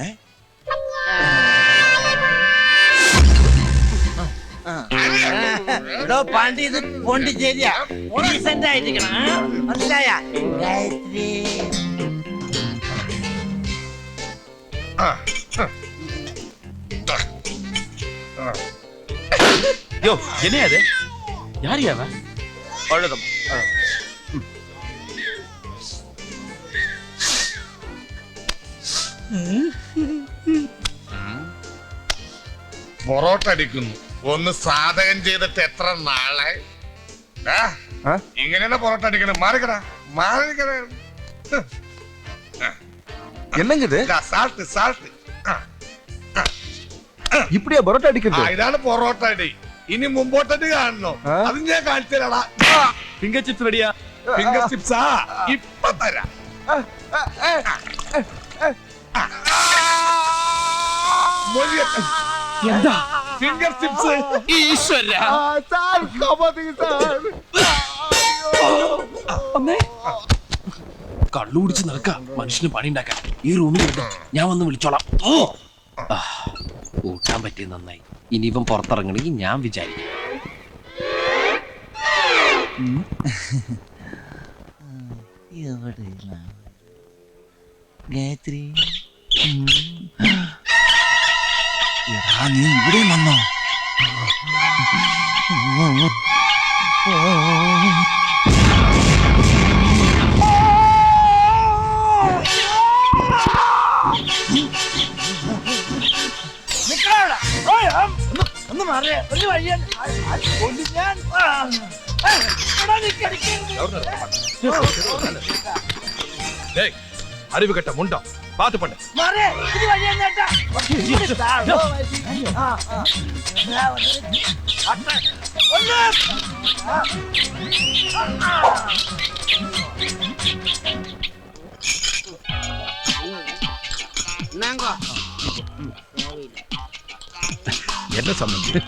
ഏ? എടോ പാണ്ടി ഇത് പോണ്ടിച്ചേരിയാ ഡീസന്റ് ആയിരിക്കണം ആ? മനസ്സിലായ ഗായത്രി யோ என்ன அது யார் அவன் പൊറോട്ട അടിക്കുന്നു ഒന്ന് സാധകം ചെയ്തിട്ട് എത്ര നാളെ ആ? ആ? ഇങ്ങനെയാണ് പൊറോട്ട അടിക്കണം മാറിക്കടാ മാറിക്കട என்னங்க இது സാൾട്ട് സാൾട്ട് இப்படியா பரோட்டா அடிக்கிறது ഇതാണ് പൊറോട്ട അടി ഇനി മുമ്പോട്ടടി കാണണോ ആ? അത് ഞാൻ കാണിച്ചതരാടാ ஃபிங்கர் சிப்ஸ் ரெடியா ഫിംഗർ ചിപ്സാ ഇപ്പൊ തരാം എന്താ? ഫിംഗർ ചിപ്സ് ഈശ്വര. അമ്മേ. കള്ളു കുടിച്ച് നടക്ക. മനുഷ്യന് പണി ഉണ്ടാക്കാൻ. ഈ റൂമിൽ. ഞാൻ വന്ന് വിളിച്ചോളാം. ഓ. കൂട്ടാൻ പറ്റിയ നന്നായി. ഇനി ഇവൻ പുറത്തിറങ്ങണമെങ്കിൽ ഞാൻ വിചാരിക്കും. ഗായത്രി? എടാ നീ ഇവിടെ വന്നോ നിക്കടാ ഓയ് ആം. ഒന്ന് ഒന്ന് മാറിയ ഒരു വഴിയാൻ കൊല്ലു ഞാൻ ആ. ആ, എടാ, നിക്കടിക്കരുത്. டேய் அறிவு கட்ட முண்டம் பாத்து பண்ணு. மாறே இது வழியா நேட்டா என்ன சம்பந்தம்?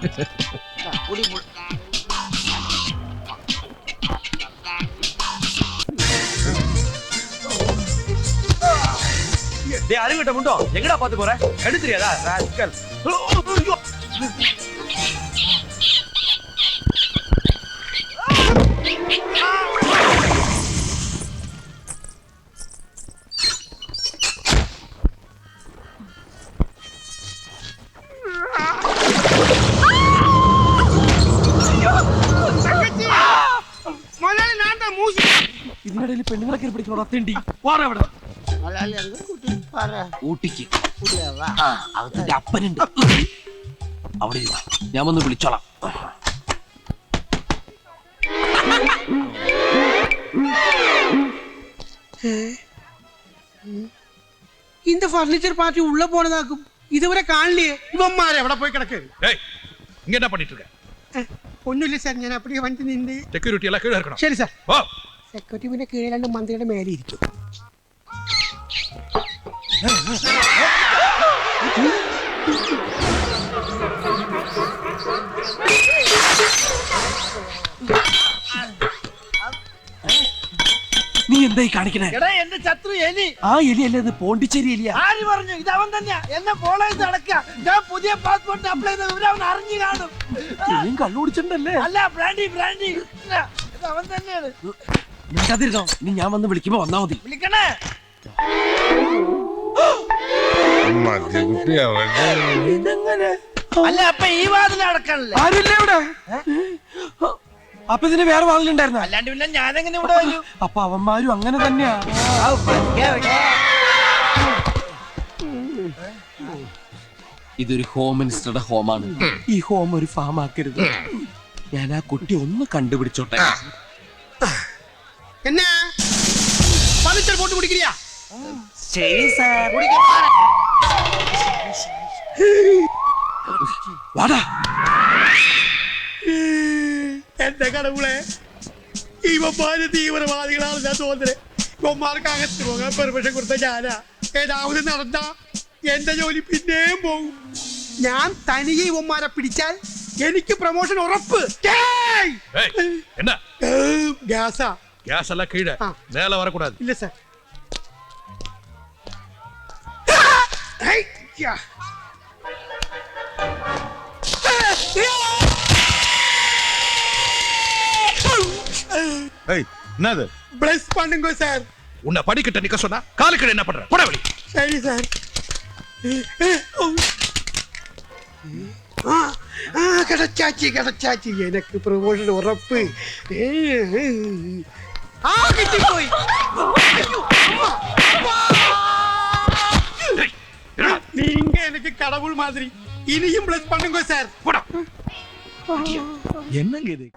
டேய் அறிவு கிட்ட முண்டோ எங்கடா பாத்து போற எடுத்து தெரியாதா ராஸ்கல் ഇതിനിടയിൽ പെണ്ണുങ്ങളെ കയറി പിടിക്കണോ തെണ്ടി വാറ ഊട്ടിക്ക്. അതിന്റെ അപ്പനുണ്ട്. അവിടെ ഞാൻ വന്ന് വിളിച്ചോളാം. ഇന്ന് ഫർണിച്ചർ പാർട്ടി ഉള്ള പോണതാക്കും ഇതുവരെ കാണില്ലേ? ഇവന്മാരെ എവിടെ പോയി കിടക്ക്? ഒന്നുമില്ല സാർ. ഞാൻ അപ്പഴേ വന്നിട്ട് നിന്റെ സെക്യൂരിറ്റി എല്ലാം ശരി സാർ. സെക്യൂരിറ്റി പിന്നെ കീഴിലാണ്ട് മന്ത്രിയുടെ നീ എന്തായി കാണിക്കണേ? എടാ എന്റെ ശത്രു എലി. ആ എലി അല്ലേ ഇത് പോണ്ടിച്ചേരി എലിയാ. ആര് പറഞ്ഞു? ഇത് അവൻ തന്നെയാ. എന്നെ ഫോളോ ചെയ്ത് നടക്കുക. ഞാൻ പുതിയ പാസ്പോർട്ട് അപ്ലൈ ചെയ്ത വിവരം അവൻ അറിഞ്ഞു കാണും. നീ കള്ളു കുടിച്ചിട്ടുണ്ടല്ലേ? അല്ല ബ്രാൻഡി ബ്രാൻഡി. ഇത് അവൻ തന്നെയാണ്. മിണ്ടാതിരുന്നോ നീ ഞാൻ വന്ന് വിളിക്കുമ്പോ വന്നാ മതി. വിളിക്കണേ. മദ്യകുട്ടി അവന്റെ അല്ല അപ്പൊ ഈ വാതിൽ അടക്കണല്ലേ ആരുമില്ല ഇവിടെ അപ്പൊ ഇതിന് വേറെ വാതിലുണ്ടായിരുന്ന അല്ലാണ്ട് പിന്നെ ഞാനെങ്ങനെ ഇവിടെ വരും അപ്പൊ അവന്മാരും അങ്ങനെ തന്നെയാ ആ, പതുക്കെ വെക്കാം. ഇതൊരു ഹോം മിനിസ്റ്ററുടെ ഹോമാണ് ഈ ഹോം ഒരു ഫാം ആക്കരുത് ഞാൻ ആ കുട്ടി ഒന്ന് കണ്ടുപിടിച്ചോട്ടെ என்ன ஃபர்னிச்சர் போட்டு குடிக்கிறியா ശരി സാർ കുടിക്കാൻ പറ. വാടാ എന്റെ കടവുളെ ഇവന്മാര് തീവ്രവാദികളാണ് ഞാൻ തോന്നുന്നത് ഇവന്മാർക്ക് അകത്ത് പോകാൻ പെർമിഷൻ കൊടുത്ത ഞാനാ ഏതാവത് നടന്ന എന്റെ ജോലി പിന്നെയും പോകും ഞാൻ തനിയെ ഇവന്മാരെ പിടിച്ചാൽ എനിക്ക് പ്രൊമോഷൻ ഉറപ്പ് ഏയ്! ஏய் என்ன ഏം, ഗ്യാസാ கேஸ் எல்லாம் கீழே ஆ. மேல வரக்கூடாது ഇല്ല സാർ യാ. என்னது? பிளஸ் பண்ணுங்க சார் உன்னை படிக்கட்ட நிக்க சொன்னா காலுக்கு என்ன பண்ற? போட வழி சரி சார் கிடைச்சாச்சு கிடைச்சாச்சு. எனக்கு ப்ரொமோஷன் உறப்பு. போய். நீங்க எனக்கு கடவுள் மாதிரி. இனியும் பிளஸ் பண்ணுங்க சார் என்னங்க இது?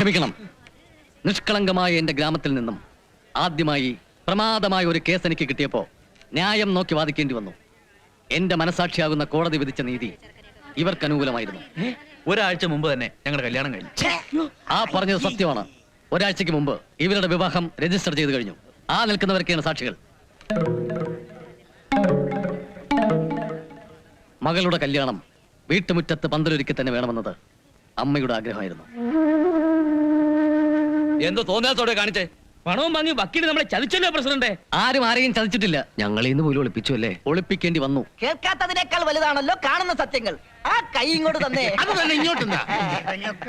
ക്ഷമിക്കണം. നിഷ്കളങ്കമായ എന്റെ ഗ്രാമത്തിൽ നിന്നും ആദ്യമായി പ്രമാദമായ ഒരു കേസ് എനിക്ക് കിട്ടിയപ്പോൾ ന്യായം നോക്കി വാദിക്കേണ്ടി വന്നു. എന്റെ മനസാക്ഷിയാകുന്ന കോടതി വിധിച്ച നീതി ഇവർക്ക് അനുകൂലമായിരുന്നു. ഒരാഴ്ച മുമ്പ് തന്നെ ഞങ്ങളുടെ കല്യാണം കഴിഞ്ഞു. ആ പറഞ്ഞത് സത്യമാണ്. ഒരാഴ്ചക്ക് മുമ്പ് ഇവരുടെ വിവാഹം രജിസ്റ്റർ ചെയ്ത് കഴിഞ്ഞു. ആ നിൽക്കുന്നവരൊക്കെയാണ് സാക്ഷികൾ. മകളുടെ കല്യാണം വീട്ടുമുറ്റത്ത് പന്തലൊരുക്കി തന്നെ വേണമെന്നത് അമ്മയുടെ ആഗ്രഹമായിരുന്നു. എന്തോ തോന്നാത്തോടെ കാണിച്ചേ. പണവും വാങ്ങി വക്കീട് നമ്മളെ ചതിച്ചല്ലോ പ്രസിഡന്റ് ആരും ആരെയും ചതിച്ചിട്ടില്ല. ഞങ്ങളെ ഇന്ന് പോലും ഒളിപ്പിച്ചു അല്ലേ ഒളിപ്പിക്കേണ്ടി വന്നു. കേൾക്കാത്തതിനേക്കാൾ വലുതാണല്ലോ കാണുന്ന സത്യങ്ങൾ. ആ കൈ ഇങ്ങോട്ട് തന്നെ. അത് തന്നെ ഇങ്ങോട്ട്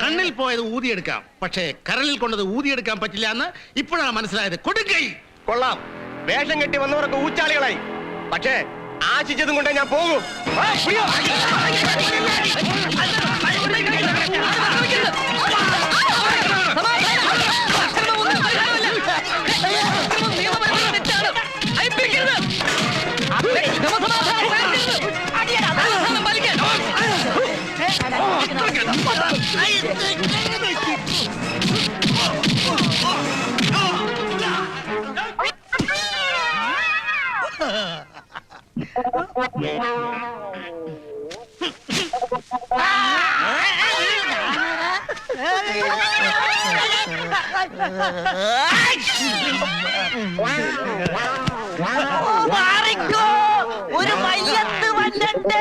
കണ്ണിൽ പോയത് ഊതിയെടുക്കാം. പക്ഷേ കരളിൽ കൊണ്ടത് ഊതിയെടുക്കാൻ പറ്റില്ല എന്ന് ഇപ്പോഴാണ് മനസ്സിലായത്. കൊടുക്കൈ കൊള്ളാം. വേഷം കെട്ടി വന്നവരൊക്കെ ഊച്ചാളികളായി. പക്ഷേ ആശിച്ചതും കൊണ്ടേ ഞാൻ പോകും. ആ. മാറിക്കോ ഒരു മയ്യത്ത് വന്നിട്ട്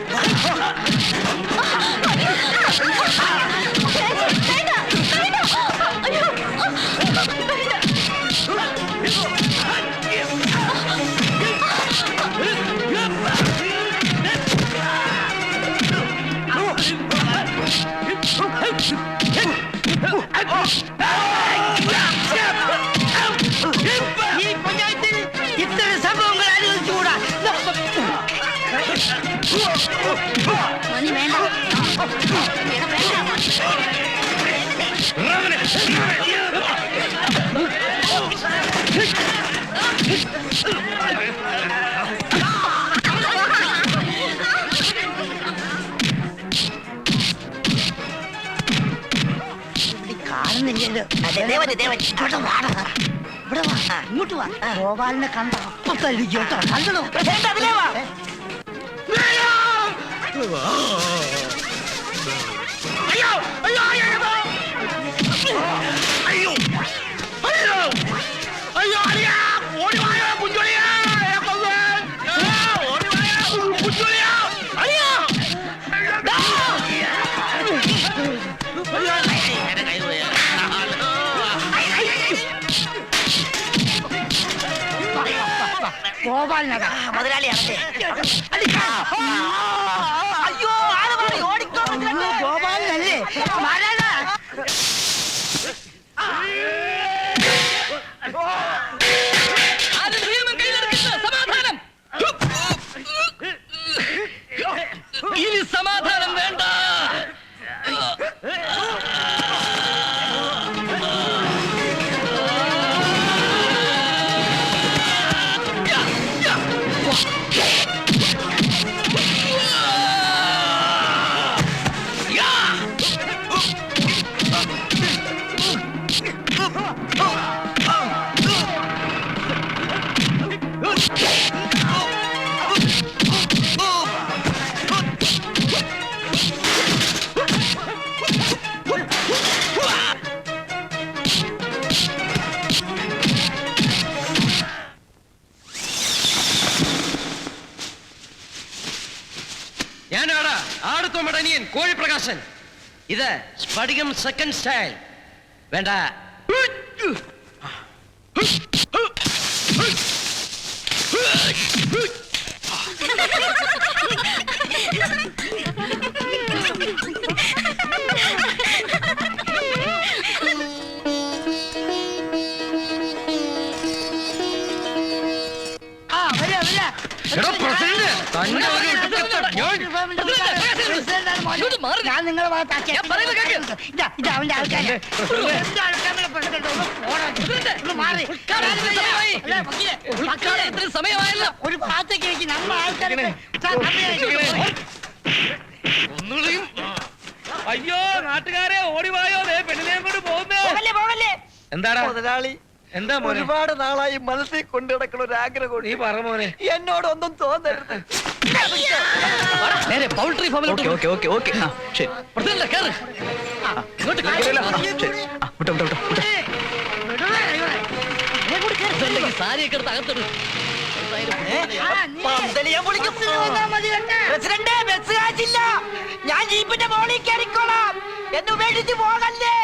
and snap, snap. അതെ ദേവൻ ഇവിടെ വാടാ. ഇവിടെ വാ. ഇങ്ങോട്ട് വാ. ഗോപാലിനെ കണ്ട? അപ്പൊ തല്ലിക്കും കേട്ടോ കണ്ടോ? അതിലേ വാ. അയ്യോ അയ്യോ. അയ്യോ. கோபால் நகர். முதலாளி ஐயோ கோபால் நல்ல பேஷன் இத ஸ்படிகம் செகண்ட் ஸ்டைல் வேண்டா Ha! ഞാൻ നിങ്ങളെ ഭാഗത്ത് ആ ചേട്ടൻ ഇതാ ഇതാ അവന്റെ ആൾക്കാരാ. എന്റെ ആൾക്കാരുടെ പ്രശ്നം ഒന്ന് പോടാ. ഒന്ന് മാറി. അല്ല, വക്കീലെ, വക്കീലെ, സമയമായല്ലോ. ഒരു ഭാഗത്തേക്ക് ആൾക്കാരെ അയ്യോ നാട്ടുകാരെ ഓടിവായോ പെണ്ണിനെയും കൊണ്ട് പോകുന്നേ. പോകല്ലേ പോകല്ലേ. എന്താടാ? മുതലാളി. എന്താ മോനെ? ഒരുപാട് നാളായി മനസ്സിൽ കൊണ്ടു നടക്കുന്ന ഒരു ആഗ്രഹം നീ പറ മോനെ. എന്നോടൊന്നും തോന്നരുത്. നേരെ പൗൾട്രി ഫാമിലോട്ട് ഓക്കെ ഓക്കെ ഓക്കെ. ആ ശരി. പ്രസിഡന്റ് കേറ്. ഇങ്ങോട്ട് പ്രസിഡന്റ് സാരിയൊക്കെ എടുത്ത് അകത്തിട്? പ്രസിഡന്റ് ബസ് കാശില്ല. ഞാൻ ജീപ്പിന്റെ മോളിൽ കയറിക്കോളാം. എന്നെ ഉപേക്ഷിച്ച് പോകല്ലേ?